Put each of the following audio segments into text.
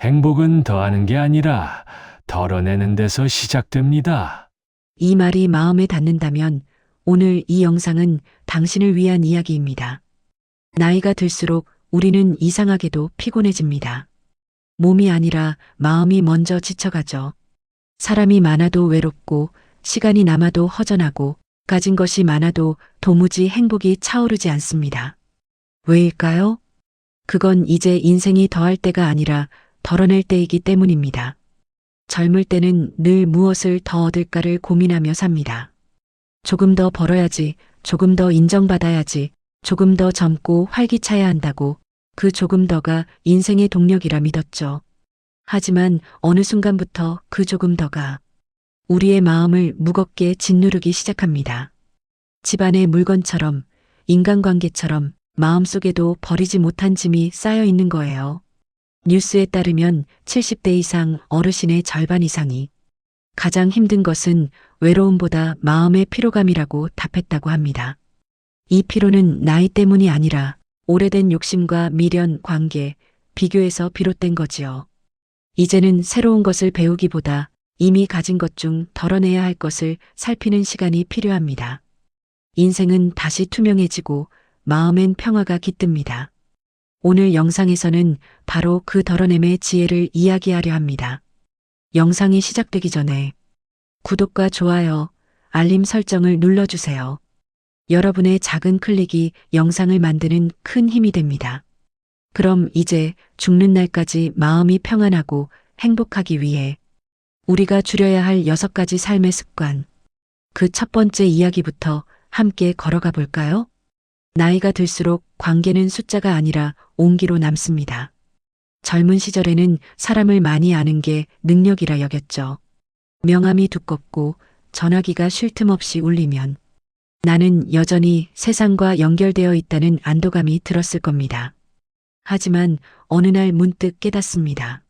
행복은 더하는 게 아니라 덜어내는 데서 시작됩니다. 이 말이 마음에 닿는다면 오늘 이 영상은 당신을 위한 이야기입니다. 나이가 들수록 우리는 이상하게도 피곤해집니다. 몸이 아니라 마음이 먼저 지쳐가죠. 사람이 많아도 외롭고 시간이 남아도 허전하고 가진 것이 많아도 도무지 행복이 차오르지 않습니다. 왜일까요? 그건 이제 인생이 더할 때가 아니라 덜어낼 때이기 때문입니다. 젊을 때는 늘 무엇을 더 얻을까를 고민하며 삽니다. 조금 더 벌어야지, 조금 더 인정받아야지, 조금 더 젊고 활기차야 한다고 그 조금 더가 인생의 동력이라 믿었죠. 하지만 어느 순간부터 그 조금 더가 우리의 마음을 무겁게 짓누르기 시작합니다. 집안의 물건처럼, 인간관계처럼 마음속에도 버리지 못한 짐이 쌓여 있는 거예요. 뉴스에 따르면 70대 이상 어르신의 절반 이상이 가장 힘든 것은 외로움보다 마음의 피로감이라고 답했다고 합니다. 이 피로는 나이 때문이 아니라 오래된 욕심과 미련, 관계, 비교에서 비롯된 거지요. 이제는 새로운 것을 배우기보다 이미 가진 것 중 덜어내야 할 것을 살피는 시간이 필요합니다. 인생은 다시 투명해지고 마음엔 평화가 깃듭니다. 오늘 영상에서는 바로 그 덜어냄의 지혜를 이야기하려 합니다. 영상이 시작되기 전에 구독과 좋아요, 알림 설정을 눌러주세요. 여러분의 작은 클릭이 영상을 만드는 큰 힘이 됩니다. 그럼 이제 죽는 날까지 마음이 평안하고 행복하기 위해 우리가 줄여야 할 여섯 가지 삶의 습관. 그 첫 번째 이야기부터 함께 걸어가 볼까요? 나이가 들수록 관계는 숫자가 아니라 온기로 남습니다. 젊은 시절에는 사람을 많이 아는 게 능력이라 여겼죠. 명함이 두껍고 전화기가 쉴 틈 없이 울리면 나는 여전히 세상과 연결되어 있다는 안도감이 들었을 겁니다. 하지만 어느 날 문득 깨닫습니다.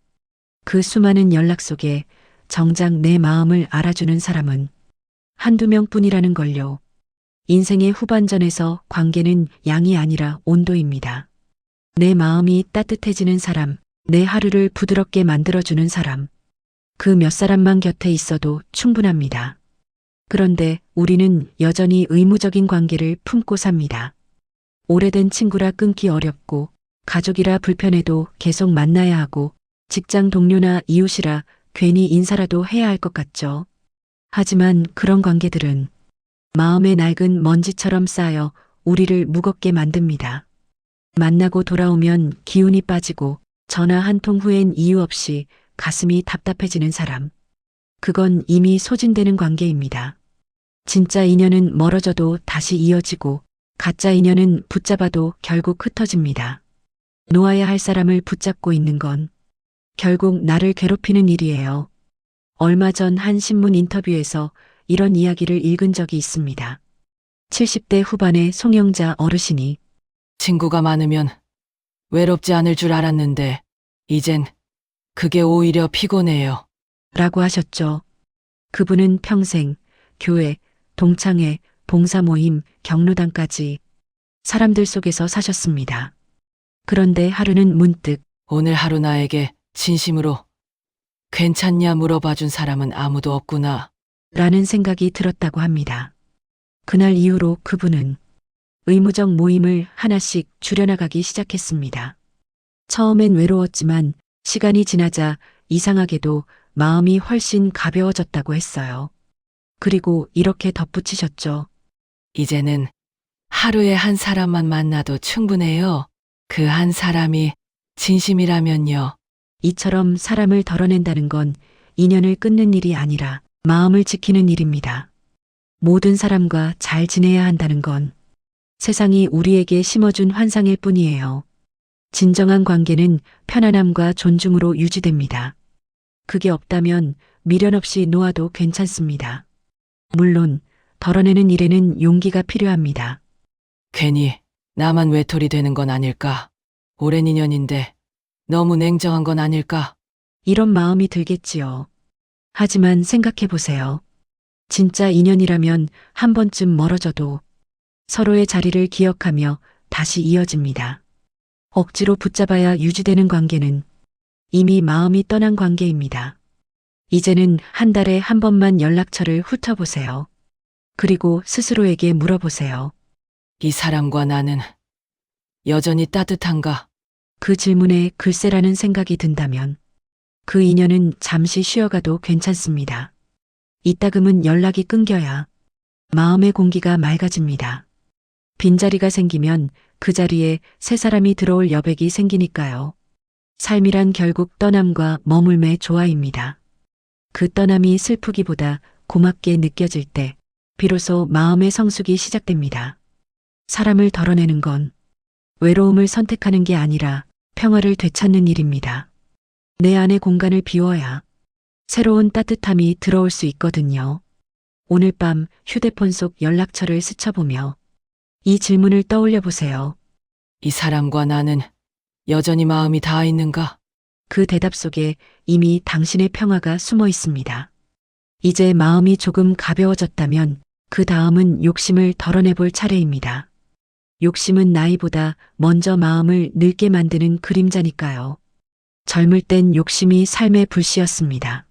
그 수많은 연락 속에 정작 내 마음을 알아주는 사람은 한두 명 뿐이라는 걸요. 인생의 후반전에서 관계는 양이 아니라 온도입니다. 내 마음이 따뜻해지는 사람, 내 하루를 부드럽게 만들어주는 사람, 그 몇 사람만 곁에 있어도 충분합니다. 그런데 우리는 여전히 의무적인 관계를 품고 삽니다. 오래된 친구라 끊기 어렵고, 가족이라 불편해도 계속 만나야 하고, 직장 동료나 이웃이라 괜히 인사라도 해야 할 것 같죠. 하지만 그런 관계들은 마음의 낡은 먼지처럼 쌓여 우리를 무겁게 만듭니다. 만나고 돌아오면 기운이 빠지고 전화 한 통 후엔 이유 없이 가슴이 답답해지는 사람. 그건 이미 소진되는 관계입니다. 진짜 인연은 멀어져도 다시 이어지고 가짜 인연은 붙잡아도 결국 흩어집니다. 놓아야 할 사람을 붙잡고 있는 건 결국 나를 괴롭히는 일이에요. 얼마 전 한 신문 인터뷰에서 이런 이야기를 읽은 적이 있습니다. 70대 후반의 송영자 어르신이 친구가 많으면 외롭지 않을 줄 알았는데, 이젠 그게 오히려 피곤해요. 라고 하셨죠. 그분은 평생 교회, 동창회, 봉사 모임, 경로당까지 사람들 속에서 사셨습니다. 그런데 하루는 문득 오늘 하루 나에게 진심으로 괜찮냐 물어봐 준 사람은 아무도 없구나. 라는 생각이 들었다고 합니다. 그날 이후로 그분은 의무적 모임을 하나씩 줄여나가기 시작했습니다. 처음엔 외로웠지만 시간이 지나자 이상하게도 마음이 훨씬 가벼워졌다고 했어요. 그리고 이렇게 덧붙이셨죠. 이제는 하루에 한 사람만 만나도 충분해요. 그 한 사람이 진심이라면요. 이처럼 사람을 덜어낸다는 건 인연을 끊는 일이 아니라 마음을 지키는 일입니다. 모든 사람과 잘 지내야 한다는 건 세상이 우리에게 심어준 환상일 뿐이에요. 진정한 관계는 편안함과 존중으로 유지됩니다. 그게 없다면 미련 없이 놓아도 괜찮습니다. 물론 덜어내는 일에는 용기가 필요합니다. 괜히 나만 외톨이 되는 건 아닐까? 오랜 인연인데 너무 냉정한 건 아닐까? 이런 마음이 들겠지요. 하지만 생각해 보세요. 진짜 인연이라면 한 번쯤 멀어져도 서로의 자리를 기억하며 다시 이어집니다. 억지로 붙잡아야 유지되는 관계는 이미 마음이 떠난 관계입니다. 이제는 한 달에 한 번만 연락처를 훑어보세요. 그리고 스스로에게 물어보세요. 이 사람과 나는 여전히 따뜻한가? 그 질문에 글쎄라는 생각이 든다면 그 인연은 잠시 쉬어가도 괜찮습니다. 이따금은 연락이 끊겨야 마음의 공기가 맑아집니다. 빈자리가 생기면 그 자리에 새 사람이 들어올 여백이 생기니까요. 삶이란 결국 떠남과 머물매 조화입니다. 그 떠남이 슬프기보다 고맙게 느껴질 때 비로소 마음의 성숙이 시작됩니다. 사람을 덜어내는 건 외로움을 선택하는 게 아니라 평화를 되찾는 일입니다. 내 안의 공간을 비워야 새로운 따뜻함이 들어올 수 있거든요. 오늘 밤 휴대폰 속 연락처를 스쳐보며 이 질문을 떠올려 보세요. 이 사람과 나는 여전히 마음이 닿아 있는가? 그 대답 속에 이미 당신의 평화가 숨어 있습니다. 이제 마음이 조금 가벼워졌다면 그 다음은 욕심을 덜어내볼 차례입니다. 욕심은 나이보다 먼저 마음을 늙게 만드는 그림자니까요. 젊을 땐 욕심이 삶의 불씨였습니다.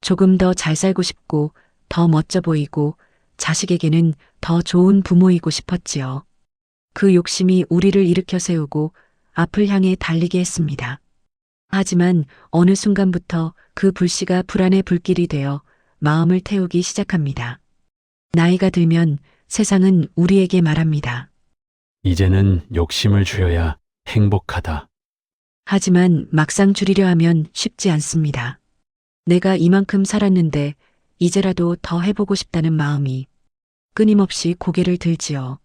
조금 더 잘 살고 싶고, 더 멋져 보이고, 자식에게는 더 좋은 부모이고 싶었지요. 그 욕심이 우리를 일으켜 세우고 앞을 향해 달리게 했습니다. 하지만 어느 순간부터 그 불씨가 불안의 불길이 되어 마음을 태우기 시작합니다. 나이가 들면 세상은 우리에게 말합니다. 이제는 욕심을 줄여야 행복하다. 하지만 막상 줄이려 하면 쉽지 않습니다. 내가 이만큼 살았는데 이제라도 더 해보고 싶다는 마음이 끊임없이 고개를 들지요.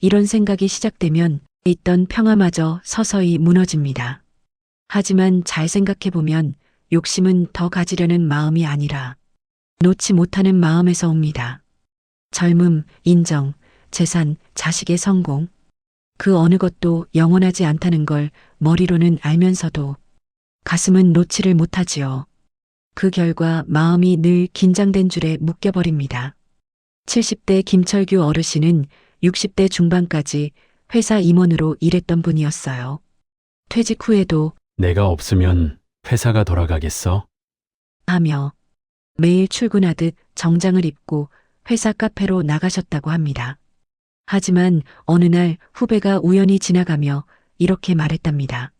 이런 생각이 시작되면 있던 평화마저 서서히 무너집니다. 하지만 잘 생각해보면 욕심은 더 가지려는 마음이 아니라 놓지 못하는 마음에서 옵니다. 젊음, 인정, 재산, 자식의 성공, 그 어느 것도 영원하지 않다는 걸 머리로는 알면서도 가슴은 놓지를 못하지요. 그 결과 마음이 늘 긴장된 줄에 묶여버립니다. 70대 김철규 어르신은 60대 중반까지 회사 임원으로 일했던 분이었어요. 퇴직 후에도 내가 없으면 회사가 돌아가겠어? 하며 매일 출근하듯 정장을 입고 회사 카페로 나가셨다고 합니다. 하지만 어느 날 후배가 우연히 지나가며 이렇게 말했답니다.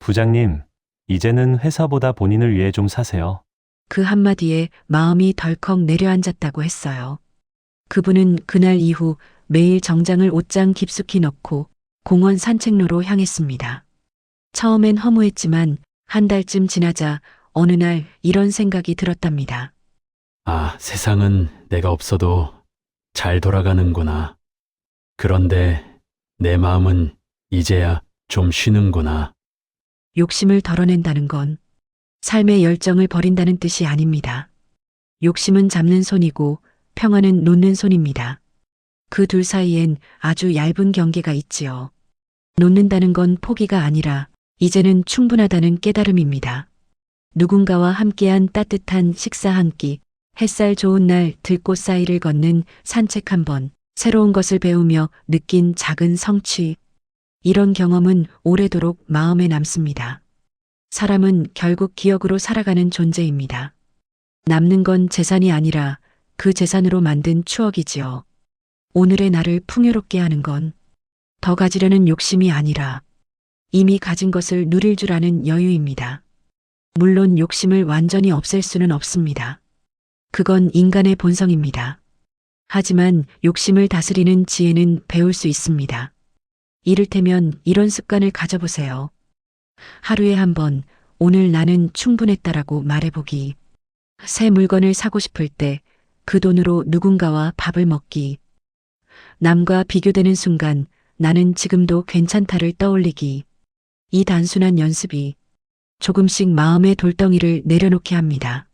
부장님, 이제는 회사보다 본인을 위해 좀 사세요. 그 한마디에 마음이 덜컥 내려앉았다고 했어요. 그분은 그날 이후 매일 정장을 옷장 깊숙이 넣고 공원 산책로로 향했습니다. 처음엔 허무했지만 한 달쯤 지나자 어느 날 이런 생각이 들었답니다. 아, 세상은 내가 없어도 잘 돌아가는구나. 그런데 내 마음은 이제야 좀 쉬는구나. 욕심을 덜어낸다는 건 삶의 열정을 버린다는 뜻이 아닙니다. 욕심은 잡는 손이고 평화는 놓는 손입니다. 그 둘 사이엔 아주 얇은 경계가 있지요. 놓는다는 건 포기가 아니라 이제는 충분하다는 깨달음입니다. 누군가와 함께한 따뜻한 식사 한 끼, 햇살 좋은 날 들꽃 사이를 걷는 산책 한 번, 새로운 것을 배우며 느낀 작은 성취. 이런 경험은 오래도록 마음에 남습니다. 사람은 결국 기억으로 살아가는 존재입니다. 남는 건 재산이 아니라 그 재산으로 만든 추억이지요. 오늘의 나를 풍요롭게 하는 건 더 가지려는 욕심이 아니라 이미 가진 것을 누릴 줄 아는 여유입니다. 물론 욕심을 완전히 없앨 수는 없습니다. 그건 인간의 본성입니다. 하지만 욕심을 다스리는 지혜는 배울 수 있습니다. 이를테면 이런 습관을 가져보세요. 하루에 한 번, 오늘 나는 충분했다라고 말해보기. 새 물건을 사고 싶을 때 그 돈으로 누군가와 밥을 먹기. 남과 비교되는 순간 나는 지금도 괜찮다를 떠올리기. 이 단순한 연습이 조금씩 마음의 돌덩이를 내려놓게 합니다.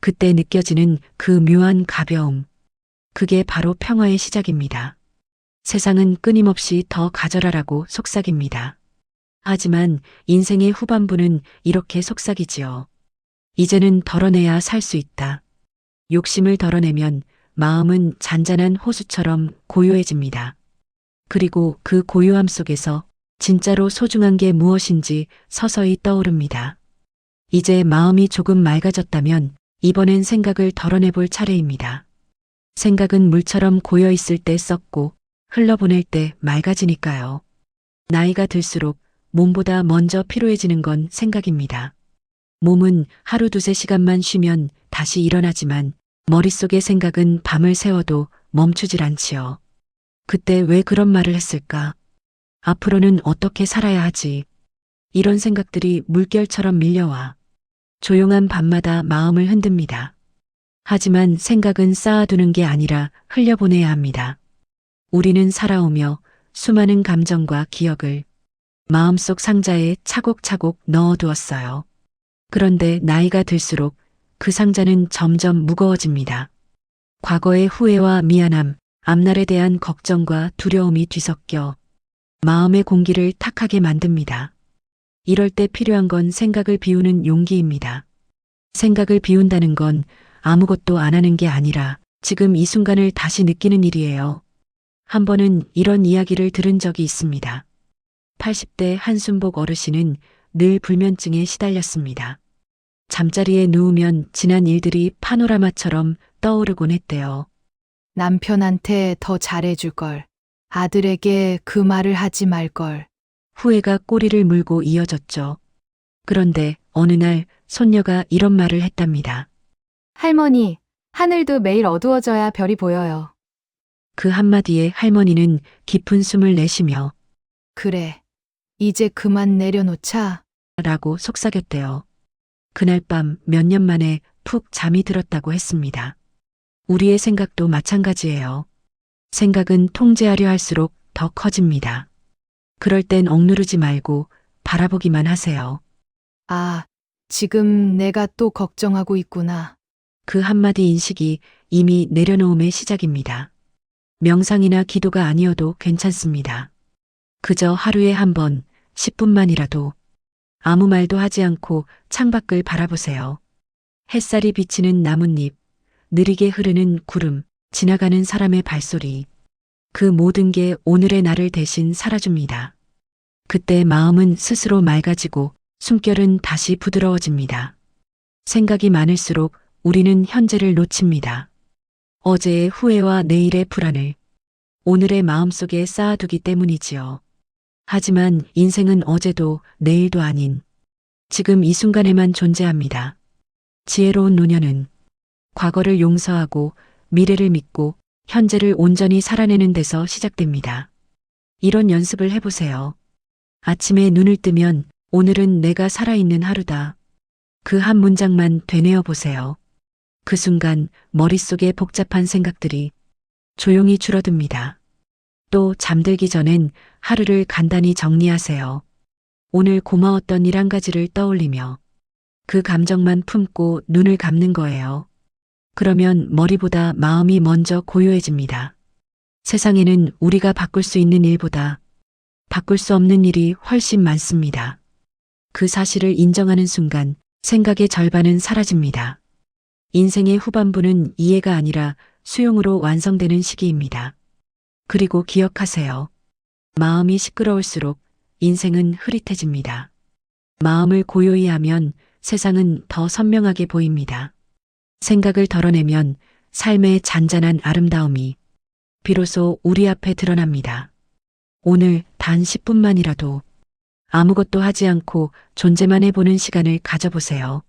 그때 느껴지는 그 묘한 가벼움. 그게 바로 평화의 시작입니다. 세상은 끊임없이 더 가져라라고 속삭입니다. 하지만 인생의 후반부는 이렇게 속삭이지요. 이제는 덜어내야 살 수 있다. 욕심을 덜어내면 마음은 잔잔한 호수처럼 고요해집니다. 그리고 그 고요함 속에서 진짜로 소중한 게 무엇인지 서서히 떠오릅니다. 이제 마음이 조금 맑아졌다면 이번엔 생각을 덜어내볼 차례입니다. 생각은 물처럼 고여 있을 때 썩고 흘러보낼 때 맑아지니까요. 나이가 들수록 몸보다 먼저 피로해지는 건 생각입니다. 몸은 하루 두세 시간만 쉬면 다시 일어나지만 머릿속의 생각은 밤을 새워도 멈추질 않지요. 그때 왜 그런 말을 했을까? 앞으로는 어떻게 살아야 하지? 이런 생각들이 물결처럼 밀려와 조용한 밤마다 마음을 흔듭니다. 하지만 생각은 쌓아두는 게 아니라 흘려보내야 합니다. 우리는 살아오며 수많은 감정과 기억을 마음속 상자에 차곡차곡 넣어두었어요. 그런데 나이가 들수록 그 상자는 점점 무거워집니다. 과거의 후회와 미안함, 앞날에 대한 걱정과 두려움이 뒤섞여 마음의 공기를 탁하게 만듭니다. 이럴 때 필요한 건 생각을 비우는 용기입니다. 생각을 비운다는 건 아무것도 안 하는 게 아니라 지금 이 순간을 다시 느끼는 일이에요. 한 번은 이런 이야기를 들은 적이 있습니다. 80대 한순복 어르신은 늘 불면증에 시달렸습니다. 잠자리에 누우면 지난 일들이 파노라마처럼 떠오르곤 했대요. 남편한테 더 잘해줄 걸. 아들에게 그 말을 하지 말 걸. 후회가 꼬리를 물고 이어졌죠. 그런데 어느 날 손녀가 이런 말을 했답니다. 할머니, 하늘도 매일 어두워져야 별이 보여요. 그 한마디에 할머니는 깊은 숨을 내쉬며 그래. 이제 그만 내려놓자. 라고 속삭였대요. 그날 밤 몇 년 만에 푹 잠이 들었다고 했습니다. 우리의 생각도 마찬가지예요. 생각은 통제하려 할수록 더 커집니다. 그럴 땐 억누르지 말고 바라보기만 하세요. 아, 지금 내가 또 걱정하고 있구나. 그 한마디 인식이 이미 내려놓음의 시작입니다. 명상이나 기도가 아니어도 괜찮습니다. 그저 하루에 한 번, 10분만이라도 아무 말도 하지 않고 창밖을 바라보세요. 햇살이 비치는 나뭇잎, 느리게 흐르는 구름, 지나가는 사람의 발소리. 그 모든 게 오늘의 나를 대신 살아줍니다. 그때 마음은 스스로 맑아지고 숨결은 다시 부드러워집니다. 생각이 많을수록 우리는 현재를 놓칩니다. 어제의 후회와 내일의 불안을 오늘의 마음속에 쌓아두기 때문이지요. 하지만 인생은 어제도 내일도 아닌 지금 이 순간에만 존재합니다. 지혜로운 노년은 과거를 용서하고 미래를 믿고 현재를 온전히 살아내는 데서 시작됩니다. 이런 연습을 해보세요. 아침에 눈을 뜨면 오늘은 내가 살아있는 하루다. 그 한 문장만 되뇌어 보세요. 그 순간 머릿속에 복잡한 생각들이 조용히 줄어듭니다. 또 잠들기 전엔 하루를 간단히 정리하세요. 오늘 고마웠던 일 한 가지를 떠올리며 그 감정만 품고 눈을 감는 거예요. 그러면 머리보다 마음이 먼저 고요해집니다. 세상에는 우리가 바꿀 수 있는 일보다 바꿀 수 없는 일이 훨씬 많습니다. 그 사실을 인정하는 순간 생각의 절반은 사라집니다. 인생의 후반부는 이해가 아니라 수용으로 완성되는 시기입니다. 그리고 기억하세요. 마음이 시끄러울수록 인생은 흐릿해집니다. 마음을 고요히 하면 세상은 더 선명하게 보입니다. 생각을 덜어내면 삶의 잔잔한 아름다움이 비로소 우리 앞에 드러납니다. 오늘 단 10분만이라도 아무것도 하지 않고 존재만 해보는 시간을 가져보세요.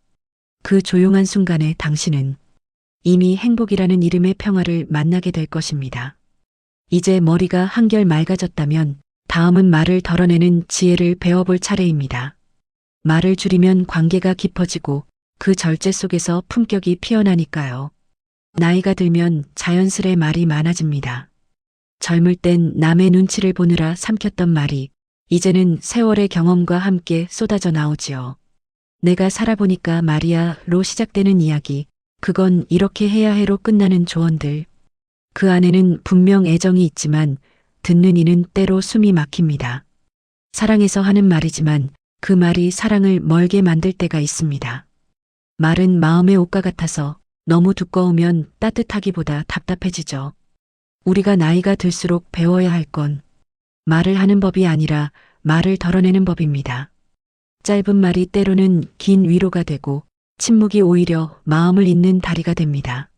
그 조용한 순간에 당신은 이미 행복이라는 이름의 평화를 만나게 될 것입니다. 이제 머리가 한결 맑아졌다면 다음은 말을 덜어내는 지혜를 배워볼 차례입니다. 말을 줄이면 관계가 깊어지고 그 절제 속에서 품격이 피어나니까요. 나이가 들면 자연스레 말이 많아집니다. 젊을 땐 남의 눈치를 보느라 삼켰던 말이 이제는 세월의 경험과 함께 쏟아져 나오지요. 내가 살아보니까 말이야로 시작되는 이야기, 그건 이렇게 해야 해로 끝나는 조언들. 그 안에는 분명 애정이 있지만 듣는 이는 때로 숨이 막힙니다. 사랑해서 하는 말이지만 그 말이 사랑을 멀게 만들 때가 있습니다. 말은 마음의 옷과 같아서 너무 두꺼우면 따뜻하기보다 답답해지죠. 우리가 나이가 들수록 배워야 할 건 말을 하는 법이 아니라 말을 덜어내는 법입니다. 짧은 말이 때로는 긴 위로가 되고 침묵이 오히려 마음을 잇는 다리가 됩니다.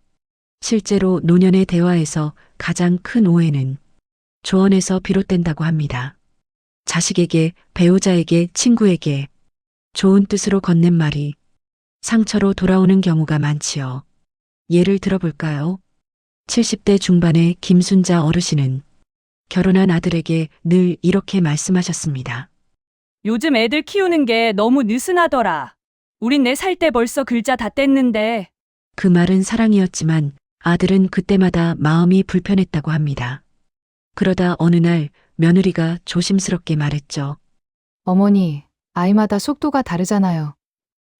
실제로 노년의 대화에서 가장 큰 오해는 조언에서 비롯된다고 합니다. 자식에게, 배우자에게, 친구에게 좋은 뜻으로 건넨 말이 상처로 돌아오는 경우가 많지요. 예를 들어볼까요? 70대 중반의 김순자 어르신은 결혼한 아들에게 늘 이렇게 말씀하셨습니다. 요즘 애들 키우는 게 너무 느슨하더라. 우린 내살때 벌써 글자 다 뗐는데. 그 말은 사랑이었지만 아들은 그때마다 마음이 불편했다고 합니다. 그러다 어느 날 며느리가 조심스럽게 말했죠. 어머니, 아이마다 속도가 다르잖아요.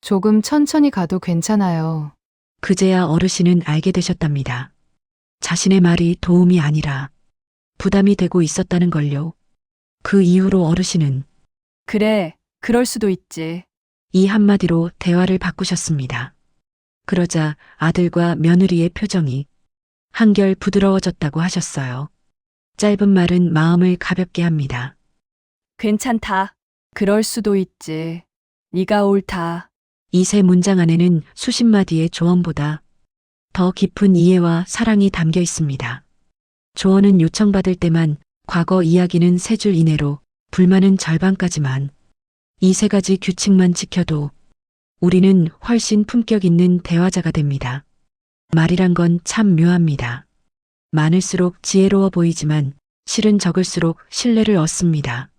조금 천천히 가도 괜찮아요. 그제야 어르신은 알게 되셨답니다. 자신의 말이 도움이 아니라 부담이 되고 있었다는 걸요. 그 이후로 어르신은 그래, 그럴 수도 있지. 이 한마디로 대화를 바꾸셨습니다. 그러자 아들과 며느리의 표정이 한결 부드러워졌다고 하셨어요. 짧은 말은 마음을 가볍게 합니다. 괜찮다. 그럴 수도 있지. 네가 옳다. 이 세 문장 안에는 수십 마디의 조언보다 더 깊은 이해와 사랑이 담겨 있습니다. 조언은 요청받을 때만, 과거 이야기는 세 줄 이내로, 불만은 절반까지만. 이 세 가지 규칙만 지켜도 우리는 훨씬 품격 있는 대화자가 됩니다. 말이란 건 참 묘합니다. 많을수록 지혜로워 보이지만 실은 적을수록 신뢰를 얻습니다.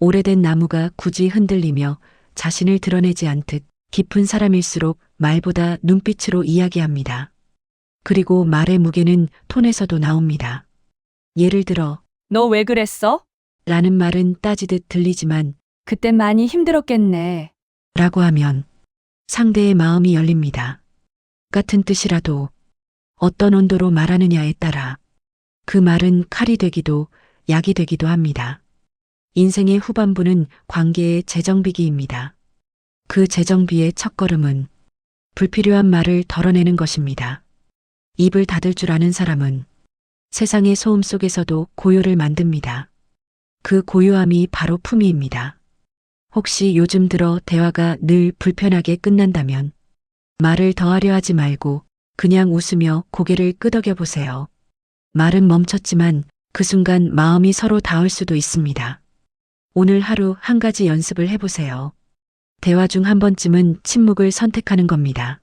오래된 나무가 굳이 흔들리며 자신을 드러내지 않듯 깊은 사람일수록 말보다 눈빛으로 이야기합니다. 그리고 말의 무게는 톤에서도 나옵니다. 예를 들어, 너 왜 그랬어? 라는 말은 따지듯 들리지만, 그땐 많이 힘들었겠네. 라고 하면 상대의 마음이 열립니다. 같은 뜻이라도 어떤 온도로 말하느냐에 따라 그 말은 칼이 되기도 약이 되기도 합니다. 인생의 후반부는 관계의 재정비기입니다. 그 재정비의 첫걸음은 불필요한 말을 덜어내는 것입니다. 입을 닫을 줄 아는 사람은 세상의 소음 속에서도 고요를 만듭니다. 그 고요함이 바로 품위입니다. 혹시 요즘 들어 대화가 늘 불편하게 끝난다면 말을 더하려 하지 말고 그냥 웃으며 고개를 끄덕여 보세요. 말은 멈췄지만 그 순간 마음이 서로 닿을 수도 있습니다. 오늘 하루 한 가지 연습을 해보세요. 대화 중 한 번쯤은 침묵을 선택하는 겁니다.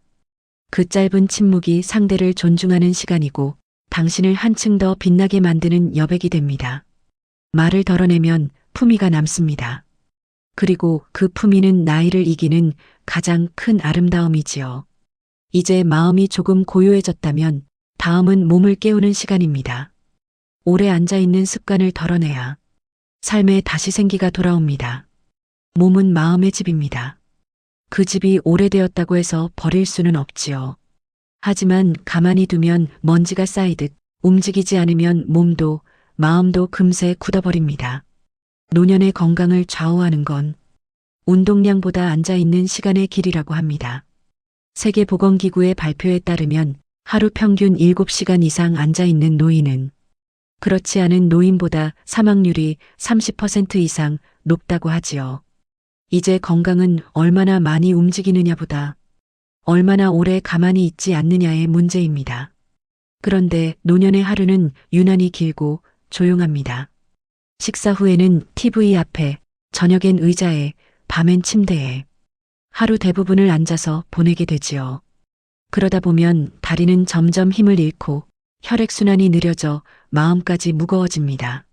그 짧은 침묵이 상대를 존중하는 시간이고 당신을 한층 더 빛나게 만드는 여백이 됩니다. 말을 덜어내면 품위가 남습니다. 그리고 그 품위는 나이를 이기는 가장 큰 아름다움이지요. 이제 마음이 조금 고요해졌다면 다음은 몸을 깨우는 시간입니다. 오래 앉아있는 습관을 덜어내야 삶에 다시 생기가 돌아옵니다. 몸은 마음의 집입니다. 그 집이 오래되었다고 해서 버릴 수는 없지요. 하지만 가만히 두면 먼지가 쌓이듯 움직이지 않으면 몸도 마음도 금세 굳어버립니다. 노년의 건강을 좌우하는 건 운동량보다 앉아있는 시간의 길이라고 합니다. 세계보건기구의 발표에 따르면 하루 평균 7시간 이상 앉아있는 노인은 그렇지 않은 노인보다 사망률이 30% 이상 높다고 하지요. 이제 건강은 얼마나 많이 움직이느냐보다 얼마나 오래 가만히 있지 않느냐의 문제입니다. 그런데 노년의 하루는 유난히 길고 조용합니다. 식사 후에는 TV 앞에, 저녁엔 의자에, 밤엔 침대에 하루 대부분을 앉아서 보내게 되지요. 그러다 보면 다리는 점점 힘을 잃고 혈액순환이 느려져 마음까지 무거워집니다.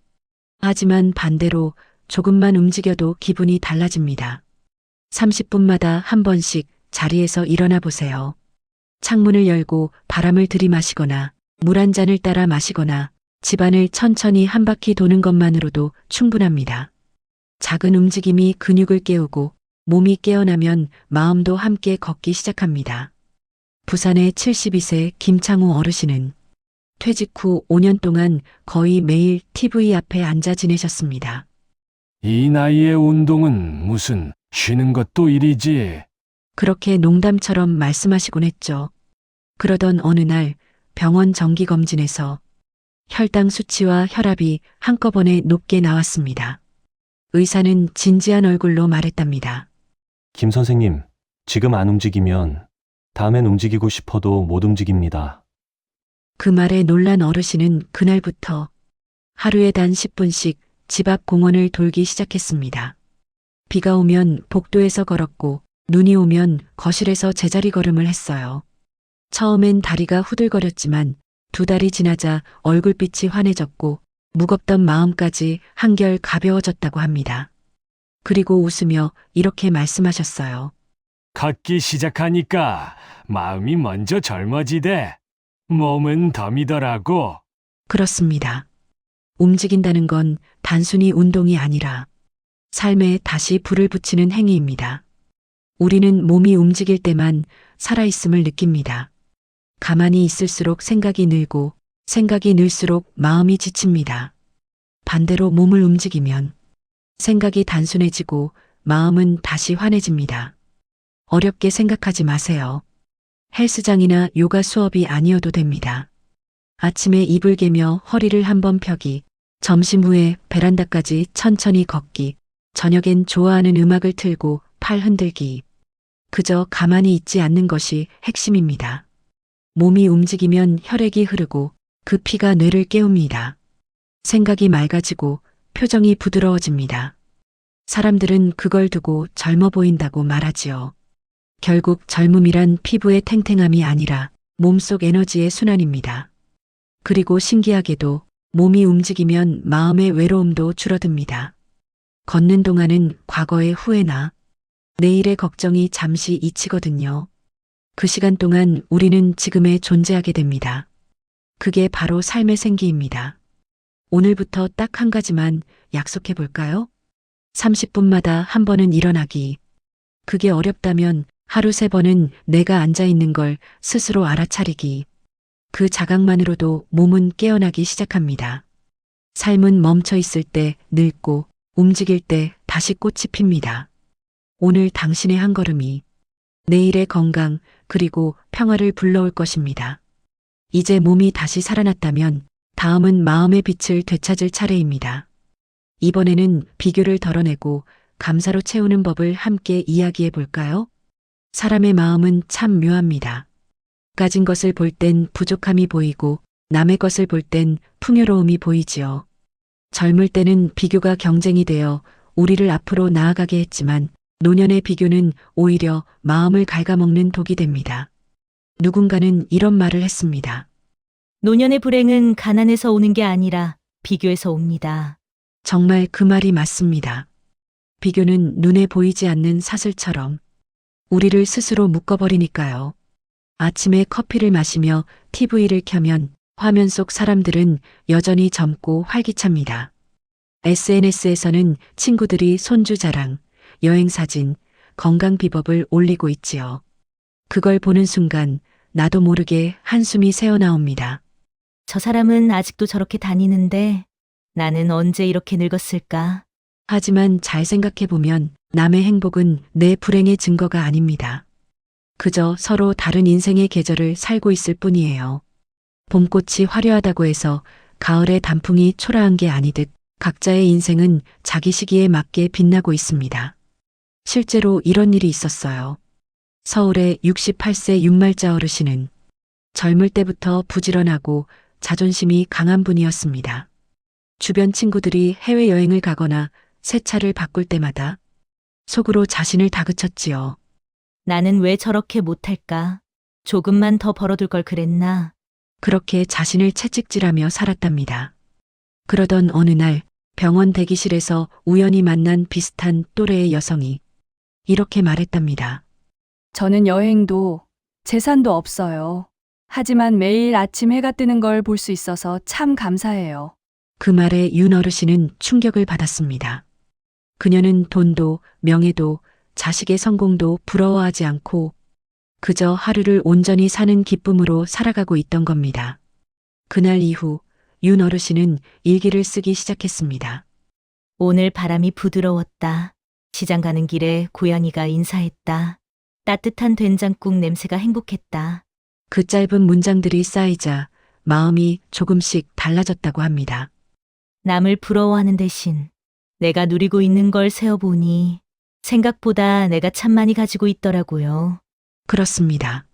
하지만 반대로 조금만 움직여도 기분이 달라집니다. 30분마다 한 번씩 자리에서 일어나 보세요. 창문을 열고 바람을 들이마시거나 물 한 잔을 따라 마시거나 집안을 천천히 한 바퀴 도는 것만으로도 충분합니다. 작은 움직임이 근육을 깨우고 몸이 깨어나면 마음도 함께 걷기 시작합니다. 부산의 72세 김창호 어르신은 퇴직 후 5년 동안 거의 매일 TV 앞에 앉아 지내셨습니다. 이 나이의 운동은 무슨 쉬는 것도 일이지. 그렇게 농담처럼 말씀하시곤 했죠. 그러던 어느 날 병원 정기검진에서 혈당 수치와 혈압이 한꺼번에 높게 나왔습니다. 의사는 진지한 얼굴로 말했답니다. 김 선생님, 지금 안 움직이면 다음엔 움직이고 싶어도 못 움직입니다. 그 말에 놀란 어르신은 그날부터 하루에 단 10분씩 집 앞 공원을 돌기 시작했습니다. 비가 오면 복도에서 걸었고 눈이 오면 거실에서 제자리 걸음을 했어요. 처음엔 다리가 후들거렸지만 두 달이 지나자 얼굴빛이 환해졌고 무겁던 마음까지 한결 가벼워졌다고 합니다. 그리고 웃으며 이렇게 말씀하셨어요. 걷기 시작하니까 마음이 먼저 젊어지대. 몸은 덤이더라고. 그렇습니다. 움직인다는 건 단순히 운동이 아니라 삶에 다시 불을 붙이는 행위입니다. 우리는 몸이 움직일 때만 살아있음을 느낍니다. 가만히 있을수록 생각이 늘고 생각이 늘수록 마음이 지칩니다. 반대로 몸을 움직이면 생각이 단순해지고 마음은 다시 환해집니다. 어렵게 생각하지 마세요. 헬스장이나 요가 수업이 아니어도 됩니다. 아침에 이불 개며 허리를 한번 펴기, 점심 후에 베란다까지 천천히 걷기, 저녁엔 좋아하는 음악을 틀고 팔 흔들기. 그저 가만히 있지 않는 것이 핵심입니다. 몸이 움직이면 혈액이 흐르고 그 피가 뇌를 깨웁니다. 생각이 맑아지고 표정이 부드러워집니다. 사람들은 그걸 두고 젊어 보인다고 말하지요. 결국 젊음이란 피부의 탱탱함이 아니라 몸속 에너지의 순환입니다. 그리고 신기하게도 몸이 움직이면 마음의 외로움도 줄어듭니다. 걷는 동안은 과거의 후회나 내일의 걱정이 잠시 잊히거든요. 그 시간 동안 우리는 지금에 존재하게 됩니다. 그게 바로 삶의 생기입니다. 오늘부터 딱 한 가지만 약속해 볼까요? 30분마다 한 번은 일어나기. 그게 어렵다면 하루 세 번은 내가 앉아 있는 걸 스스로 알아차리기. 그 자각만으로도 몸은 깨어나기 시작합니다. 삶은 멈춰 있을 때 늙고 움직일 때 다시 꽃이 핍니다. 오늘 당신의 한 걸음이 내일의 건강 그리고 평화를 불러올 것입니다. 이제 몸이 다시 살아났다면 다음은 마음의 빛을 되찾을 차례입니다. 이번에는 비교를 덜어내고 감사로 채우는 법을 함께 이야기해 볼까요? 사람의 마음은 참 묘합니다. 가진 것을 볼 땐 부족함이 보이고 남의 것을 볼 땐 풍요로움이 보이지요. 젊을 때는 비교가 경쟁이 되어 우리를 앞으로 나아가게 했지만 노년의 비교는 오히려 마음을 갉아먹는 독이 됩니다. 누군가는 이런 말을 했습니다. 노년의 불행은 가난에서 오는 게 아니라 비교에서 옵니다. 정말 그 말이 맞습니다. 비교는 눈에 보이지 않는 사슬처럼 우리를 스스로 묶어버리니까요. 아침에 커피를 마시며 TV를 켜면 화면 속 사람들은 여전히 젊고 활기찹니다. SNS에서는 친구들이 손주 자랑, 여행 사진, 건강 비법을 올리고 있지요. 그걸 보는 순간 나도 모르게 한숨이 새어나옵니다. 저 사람은 아직도 저렇게 다니는데 나는 언제 이렇게 늙었을까? 하지만 잘 생각해보면 남의 행복은 내 불행의 증거가 아닙니다. 그저 서로 다른 인생의 계절을 살고 있을 뿐이에요. 봄꽃이 화려하다고 해서 가을의 단풍이 초라한 게 아니듯 각자의 인생은 자기 시기에 맞게 빛나고 있습니다. 실제로 이런 일이 있었어요. 서울의 68세 윤말자 어르신은 젊을 때부터 부지런하고 자존심이 강한 분이었습니다. 주변 친구들이 해외여행을 가거나 새 차를 바꿀 때마다 속으로 자신을 다그쳤지요. 나는 왜 저렇게 못할까? 조금만 더 벌어둘 걸 그랬나? 그렇게 자신을 채찍질하며 살았답니다. 그러던 어느 날 병원 대기실에서 우연히 만난 비슷한 또래의 여성이 이렇게 말했답니다. 저는 여행도 재산도 없어요. 하지만 매일 아침 해가 뜨는 걸 볼 수 있어서 참 감사해요. 그 말에 윤 어르신은 충격을 받았습니다. 그녀는 돈도 명예도 자식의 성공도 부러워하지 않고 그저 하루를 온전히 사는 기쁨으로 살아가고 있던 겁니다. 그날 이후 윤 어르신은 일기를 쓰기 시작했습니다. 오늘 바람이 부드러웠다. 시장 가는 길에 고양이가 인사했다. 따뜻한 된장국 냄새가 행복했다. 그 짧은 문장들이 쌓이자 마음이 조금씩 달라졌다고 합니다. 남을 부러워하는 대신 내가 누리고 있는 걸 세어보니 생각보다 내가 참 많이 가지고 있더라고요. 그렇습니다.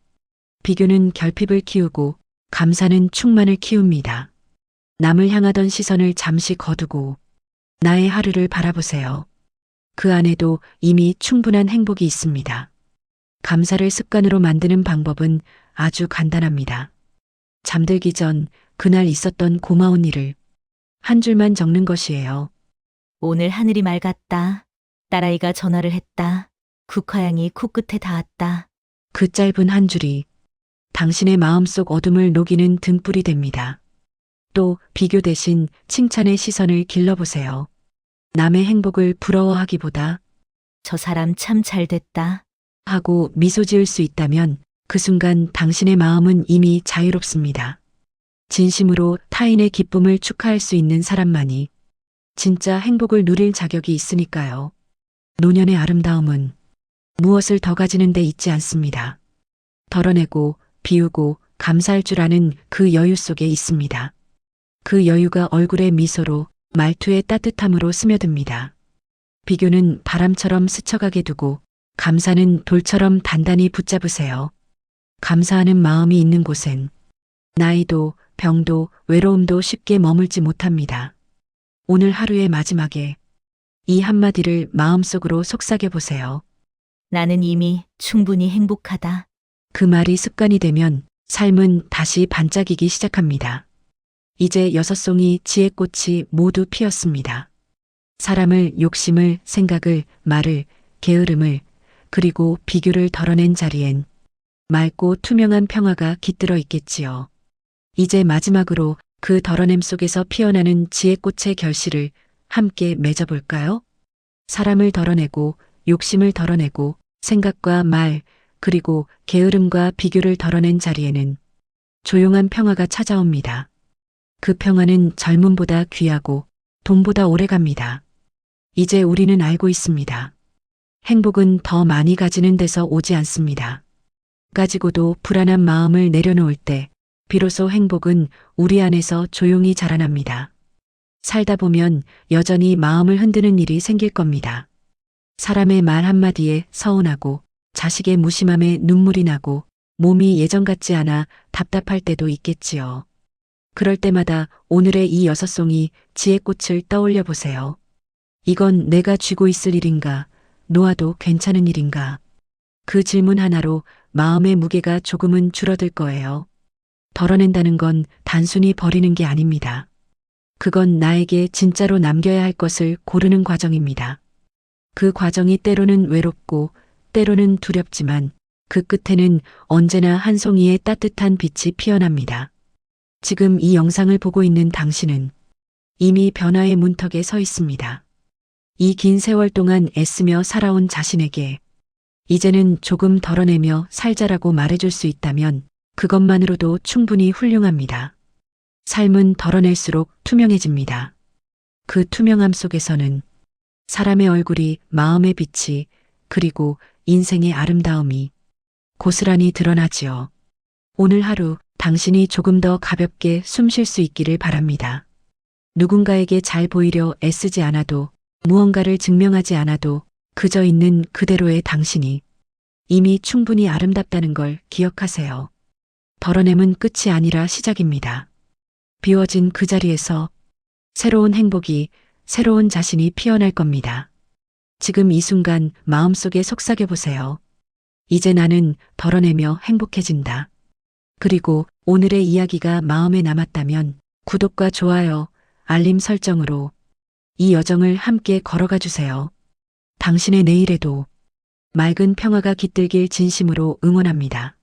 비교는 결핍을 키우고 감사는 충만을 키웁니다. 남을 향하던 시선을 잠시 거두고 나의 하루를 바라보세요. 그 안에도 이미 충분한 행복이 있습니다. 감사를 습관으로 만드는 방법은 아주 간단합니다. 잠들기 전 그날 있었던 고마운 일을 한 줄만 적는 것이에요. 오늘 하늘이 맑았다. 딸아이가 전화를 했다. 국화향이 코끝에 닿았다. 그 짧은 한 줄이 당신의 마음속 어둠을 녹이는 등불이 됩니다. 또 비교 대신 칭찬의 시선을 길러보세요. 남의 행복을 부러워하기보다 저 사람 참 잘 됐다. 하고 미소 지을 수 있다면 그 순간 당신의 마음은 이미 자유롭습니다. 진심으로 타인의 기쁨을 축하할 수 있는 사람만이 진짜 행복을 누릴 자격이 있으니까요. 노년의 아름다움은 무엇을 더 가지는 데 있지 않습니다. 덜어내고 비우고 감사할 줄 아는 그 여유 속에 있습니다. 그 여유가 얼굴의 미소로 말투의 따뜻함으로 스며듭니다. 비교는 바람처럼 스쳐가게 두고 감사는 돌처럼 단단히 붙잡으세요. 감사하는 마음이 있는 곳엔 나이도 병도 외로움도 쉽게 머물지 못합니다. 오늘 하루의 마지막에 이 한마디를 마음속으로 속삭여 보세요. 나는 이미 충분히 행복하다. 그 말이 습관이 되면 삶은 다시 반짝이기 시작합니다. 이제 여섯 송이 지혜꽃이 모두 피었습니다. 사람을 욕심을 생각을 말을 게으름을 그리고 비교를 덜어낸 자리엔 맑고 투명한 평화가 깃들어 있겠지요. 이제 마지막으로 그 덜어냄 속에서 피어나는 지혜꽃의 결실을 함께 맺어볼까요? 사람을 덜어내고 욕심을 덜어내고 생각과 말 그리고 게으름과 비교를 덜어낸 자리에는 조용한 평화가 찾아옵니다. 그 평화는 젊음보다 귀하고 돈보다 오래 갑니다. 이제 우리는 알고 있습니다. 행복은 더 많이 가지는 데서 오지 않습니다. 가지고도 불안한 마음을 내려놓을 때 비로소 행복은 우리 안에서 조용히 자라납니다. 살다 보면 여전히 마음을 흔드는 일이 생길 겁니다. 사람의 말 한마디에 서운하고 자식의 무심함에 눈물이 나고 몸이 예전 같지 않아 답답할 때도 있겠지요. 그럴 때마다 오늘의 이 여섯 송이 지혜꽃을 떠올려 보세요. 이건 내가 쥐고 있을 일인가? 놓아도 괜찮은 일인가? 그 질문 하나로 마음의 무게가 조금은 줄어들 거예요. 덜어낸다는 건 단순히 버리는 게 아닙니다. 그건 나에게 진짜로 남겨야 할 것을 고르는 과정입니다. 그 과정이 때로는 외롭고 때로는 두렵지만 그 끝에는 언제나 한 송이의 따뜻한 빛이 피어납니다. 지금 이 영상을 보고 있는 당신은 이미 변화의 문턱에 서 있습니다. 이 긴 세월 동안 애쓰며 살아온 자신에게 이제는 조금 덜어내며 살자라고 말해줄 수 있다면 그것만으로도 충분히 훌륭합니다. 삶은 덜어낼수록 투명해집니다. 그 투명함 속에서는 사람의 얼굴이 마음의 빛이 그리고 인생의 아름다움이 고스란히 드러나지요. 오늘 하루 당신이 조금 더 가볍게 숨 쉴 수 있기를 바랍니다. 누군가에게 잘 보이려 애쓰지 않아도 무언가를 증명하지 않아도 그저 있는 그대로의 당신이 이미 충분히 아름답다는 걸 기억하세요. 덜어냄은 끝이 아니라 시작입니다. 비워진 그 자리에서 새로운 행복이, 새로운 자신이 피어날 겁니다. 지금 이 순간 마음속에 속삭여 보세요. 이제 나는 덜어내며 행복해진다. 그리고 오늘의 이야기가 마음에 남았다면 구독과 좋아요, 알림 설정으로 이 여정을 함께 걸어가 주세요. 당신의 내일에도 맑은 평화가 깃들길 진심으로 응원합니다.